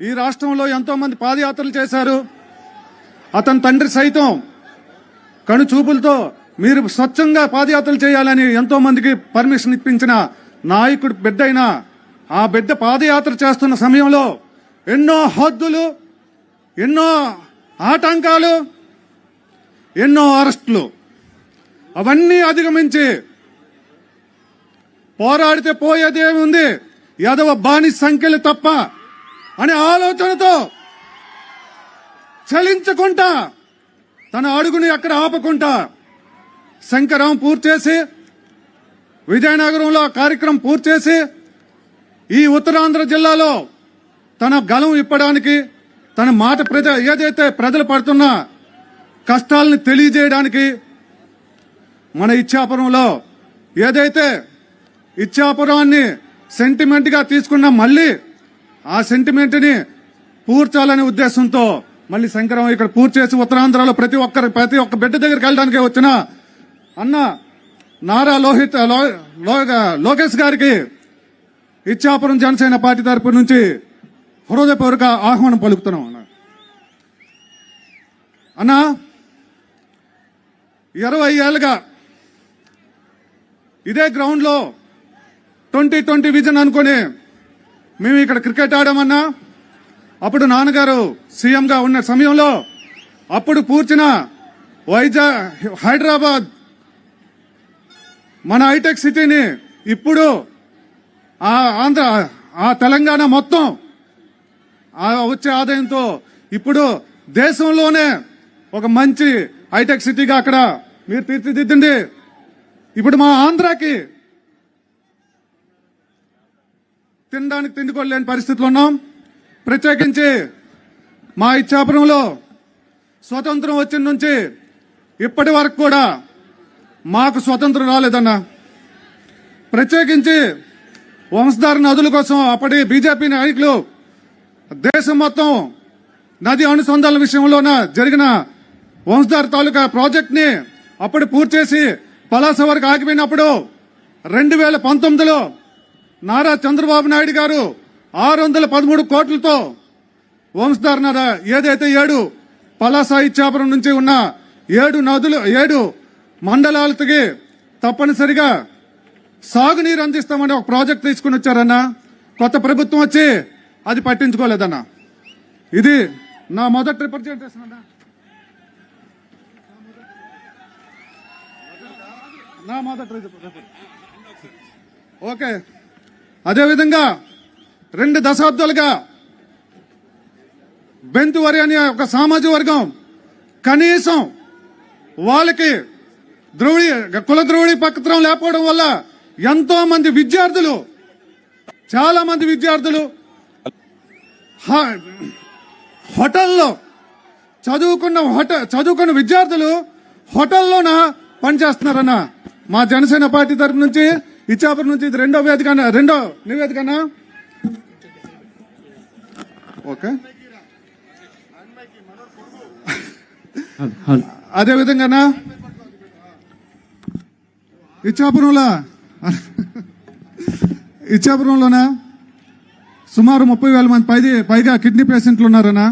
ఈ రాష్ట్రంలో ఎంతో మంది పాదయాత్రలు చేశారు. అతని తండ్రి సైతం కను చూపులతో మీరు స్వచ్ఛంగా పాదయాత్రలు చేయాలని ఎంతో మందికి పర్మిషన్ ఇప్పించిన నాయకుడు బిడ్డ అయినా ఆ బిడ్డ పాదయాత్ర చేస్తున్న సమయంలో ఎన్నో హద్దులు ఎన్నో ఆటంకాలు ఎన్నో అరెస్టులు అవన్నీ అధిగమించి పోరాడితే పోయేదేముంది? యాదవ బాని సంఖ్యలు తప్ప అనే ఆలోచనతో చలించకుండా తన అడుగుని అక్కడ ఆపకుండా శంకరం పూర్తి చేసి విజయనగరంలో కార్యక్రమం పూర్తి చేసి ఈ ఉత్తరాంధ్ర జిల్లాలో తన గలం ఇప్పడానికి తన మాట ప్రజ ఏదైతే ప్రజలు పడుతున్న కష్టాలను తెలియజేయడానికి మన ఇచ్చాపురంలో ఏదైతే ఇచ్చాపురాన్ని సెంటిమెంట్గా తీసుకున్న మళ్ళీ ఆ సెంటిమెంట్ని పూర్చాలనే ఉద్దేశంతో మళ్ళీ శంకరం ఇక్కడ పూర్తి చేసి ఉత్తరాంధ్రలో ప్రతి ఒక్కరి ప్రతి ఒక్క బిడ్డ దగ్గరికి వెళ్ళడానికి వచ్చిన అన్న నారా లోహిత్ లోకేష్ గారికి ఇచ్చాపురం జనసేన పార్టీ తరపు నుంచి హృదయపూర్వక ఆహ్వానం పలుకుతున్నాం అన్న. అన్నా ఇరవై ఏళ్ళుగా ఇదే గ్రౌండ్లో ట్వంటీ ట్వంటీ విజన్ అనుకుని మేము ఇక్కడ క్రికెట్ ఆడామన్నా? అప్పుడు నాన్నగారు సీఎంగా ఉన్న సమయంలో అప్పుడు పూర్చిన వైజాగ్ హైదరాబాద్ మన హైటెక్ సిటీని ఇప్పుడు ఆ ఆంధ్ర ఆ తెలంగాణ మొత్తం వచ్చే ఆదాయంతో ఇప్పుడు దేశంలోనే ఒక మంచి హైటెక్ సిటీగా అక్కడ మీరు తీర్చిదిద్దండి ఇప్పుడు మా ఆంధ్రాకి తినడానికి తిండికోలేని పరిస్థితిలో ఉన్నాం. ప్రత్యేకించి మా ఇచ్చాపురంలో స్వతంత్రం వచ్చిన నుంచి ఇప్పటి వరకు కూడా మాకు స్వతంత్రం రాలేదన్నా. ప్రత్యేకించి వంశధార నదుల కోసం అప్పటి బీజేపీ నాయకులు దేశం మొత్తం నది అనుసంధానం విషయంలోన జరిగిన వంశధార తాలూకా ప్రాజెక్ట్ని అప్పుడు పూర్తి చేసి పలాస వరకు ఆగిపోయినప్పుడు రెండు వేల పంతొమ్మిదిలో నారా చంద్రబాబు నాయుడు గారు ఆరు వందల పదమూడు కోట్లతో వంశధార నారా ఏదైతే ఏడు పలాస ఇచ్చాపురం నుంచి ఉన్న ఏడు నదులు ఏడు మండలాలకి తప్పనిసరిగా సాగునీరు అందిస్తామని ఒక ప్రాజెక్ట్ తీసుకుని వచ్చారన్న. కొత్త ప్రభుత్వం వచ్చి అది పట్టించుకోలేదన్న. ఇది నా మొదటి రిప్రజెంటేషన్ అన్న. నా మొదటి ఓకే. అదేవిధంగా రెండు దశాబ్దాలుగా బెంతువరి అనే ఒక సామాజిక వర్గం కనీసం వాళ్ళకి ద్రోడి కుల ద్రోడి పత్రం లేకపోవడం వల్ల ఎంతో మంది విద్యార్థులు చాలా మంది విద్యార్థులు హోటల్లో చదువుకున్న హోటల్ చదువుకున్న విద్యార్థులు హోటల్లోన పనిచేస్తున్నారన్న మా జనసేన పార్టీ తరఫు నుంచి ఇచ్చాపురం నుంచి ఇది రెండో వేదిక రెండో నివేదికనా? ఓకే. అదే విధంగానా ఇచ్చాపురంలో ఇచ్చాపురంలోనా? సుమారు ముప్పై వేల మంది పైది పైగా కిడ్నీ పేషెంట్లు ఉన్నారనా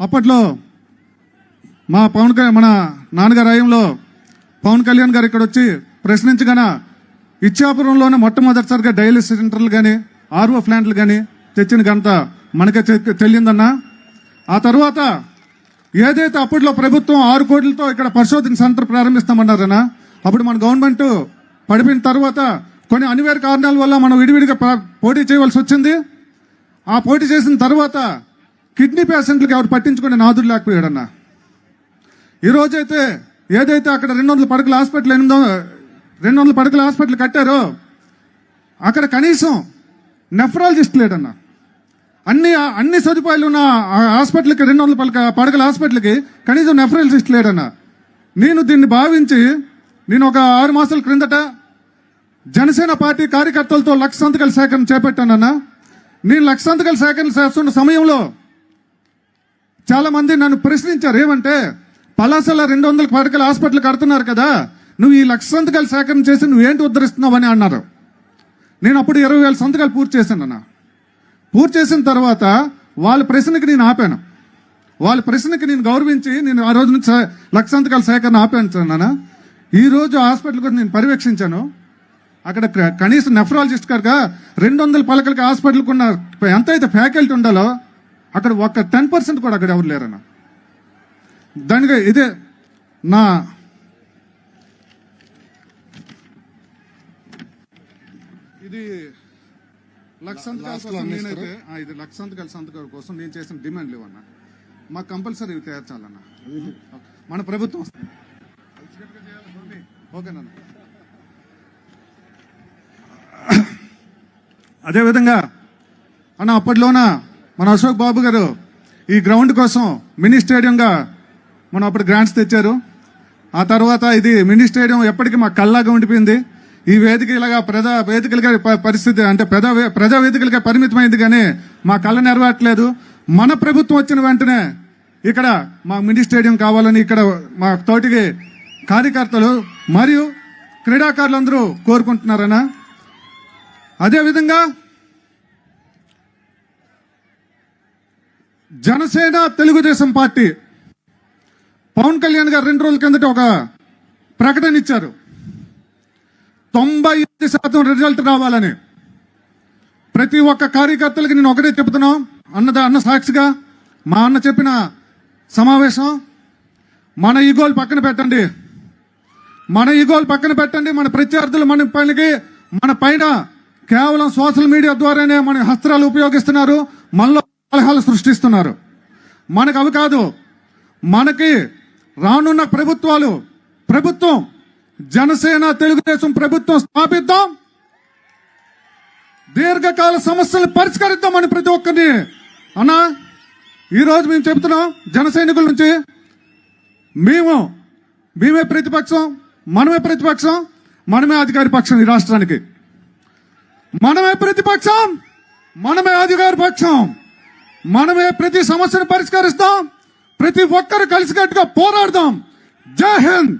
అప్పట్లో మా పవన్ కళ్యాణ్ మన నాన్నగారు హయాంలో పవన్ కళ్యాణ్ గారు ఇక్కడ వచ్చి ప్రశ్నించగాన ఇచ్చాపురంలోనే మొట్టమొదటిసారిగా డయాలిసిస్ సెంటర్లు కానీ ఆర్ఓ ప్లాంట్లు కానీ తెచ్చిన ఘనత మనకే చె- ఆ తర్వాత ఏదైతే అప్పట్లో ప్రభుత్వం ఆరు కోట్లతో ఇక్కడ పరిశోధన సెంటర్ ప్రారంభిస్తామన్నారనా అప్పుడు మన గవర్నమెంట్ పడిపోయిన తర్వాత కొన్ని అనివార్య కారణాల వల్ల మనం విడివిడిగా పోటీ చేయవలసి వచ్చింది. ఆ పోటీ చేసిన తర్వాత కిడ్నీ పేషెంట్లకు ఎవరు పట్టించుకునే నాదుడు లేకపోయాడన్నా. ఈరోజైతే ఏదైతే అక్కడ రెండు వందల పడకల హాస్పిటల్ ఎనిమిది రెండు వందల పడకల హాస్పిటల్ కట్టారో అక్కడ కనీసం నెఫ్రాలజిస్ట్ లేడన్న. అన్ని అన్ని సదుపాయాలు ఉన్న హాస్పిటల్కి రెండు వందల పడక పడకల హాస్పిటల్కి కనీసం నెఫ్రాలజిస్ట్ లేడన్న. నేను దీన్ని భావించి నేను ఒక ఆరు మాసాల క్రిందట జనసేన పార్టీ కార్యకర్తలతో లక్ష సంతకాల సేకరణ చేపట్టానన్నా. నేను లక్ష సంతకాల సేకరణ చేస్తున్న సమయంలో చాలా మంది నన్ను ప్రశ్నించారు ఏమంటే పలాసల రెండు వందల పడకల హాస్పిటల్ కడుతున్నారు కదా నువ్వు ఈ లక్ష సంతకాలు సేకరణ చేసి నువ్వేంటి ఉద్ధరిస్తున్నావు అని అన్నారు. నేను అప్పుడు ఇరవై వేల సంతకాలు పూర్తి చేశాను అన్న. పూర్తి చేసిన తర్వాత వాళ్ళ ప్రశ్నకి నేను ఆపాను. వాళ్ళ ప్రశ్నకి నేను గౌరవించి నేను ఆ రోజు నుంచి లక్ష సంతకాల సేకరణ ఆపాను నాన్న. ఈరోజు హాస్పిటల్ కూడా నేను పర్యవేక్షించాను. అక్కడ కనీసం నెఫ్రాలజిస్ట్ గారుగా రెండు వందల పలకలకి హాస్పిటల్కి ఉన్న ఎంత అయితే ఫ్యాకల్టీ ఉండాలో అక్కడ ఒక్క టెన్ పర్సెంట్ కూడా అక్కడ ఎవరు లేరన్న. దానికి ఇదే నా ఇది లక్ష సంతకాల కోసం నేనైతే ఇది లక్ష సంతకాల సంతకాల కోసం నేను చేసిన డిమాండ్ లేవన్న. మాకు కంపల్సరీ ఇవి తీర్చాలన్న మన ప్రభుత్వం ఓకేనా అదేవిధంగా అన్న అప్పట్లోన మన అశోక్ బాబు గారు ఈ గ్రౌండ్ కోసం మినీ స్టేడియంగా మనం అప్పుడు గ్రాంట్స్ తెచ్చారు. ఆ తర్వాత ఇది మినీ స్టేడియం ఎప్పటికీ మా కల్లాగా ఉండిపోయింది. ఈ వేదిక ఇలాగా ప్రజా వేదికలుగా పరిస్థితి అంటే ప్రజా ప్రజా వేదికలుగా పరిమితమైంది కానీ మా కళ్ళ నెరవేరట్లేదు. మన ప్రభుత్వం వచ్చిన వెంటనే ఇక్కడ మా మినీ స్టేడియం కావాలని ఇక్కడ మా తోటికి కార్యకర్తలు మరియు క్రీడాకారులందరూ కోరుకుంటున్నారన్నా అదేవిధంగా జనసేన తెలుగుదేశం పార్టీ పవన్ కళ్యాణ్ గారు రెండు రోజుల కిందట ఒక ప్రకటన ఇచ్చారు. తొంభై ఎనిమిది శాతం రిజల్ట్ రావాలని ప్రతి ఒక్క కార్యకర్తలకి నేను ఒకటే చెప్తున్నాం. అన్నద అన్న సాక్షిగా మా అన్న చెప్పిన సమావేశం మన ఈగోలు పక్కన పెట్టండి. మన ఈగోలు పక్కన పెట్టండి మన ప్రత్యర్థులు మన పైనకి మన పైన కేవలం సోషల్ మీడియా ద్వారానే మన హస్త్రాలు ఉపయోగిస్తున్నారు మనలో కలహాలు సృష్టిస్తున్నారు. మనకు అవి కాదు మనకి రానున్న ప్రభుత్వాలు ప్రభుత్వం జనసేన తెలుగుదేశం ప్రభుత్వం స్థాపిద్దాం. దీర్ఘకాల సమస్యలు పరిష్కరిద్దామని ప్రతి ఒక్కరిని. అన్నా ఈరోజు మేము చెబుతున్నాం జన సైనికుల నుంచి మేము మేమే ప్రతిపక్షం మనమే ప్రతిపక్షం మనమే అధికారి పక్షం ఈ రాష్ట్రానికి. మనమే ప్రతిపక్షం మనమే అధికార పక్షం మనమే ప్రతి సమస్యను పరిష్కరిస్తాం ప్రతి ఒక్కరు కలిసికట్టుగా పోరాడదాం. జై హింద్!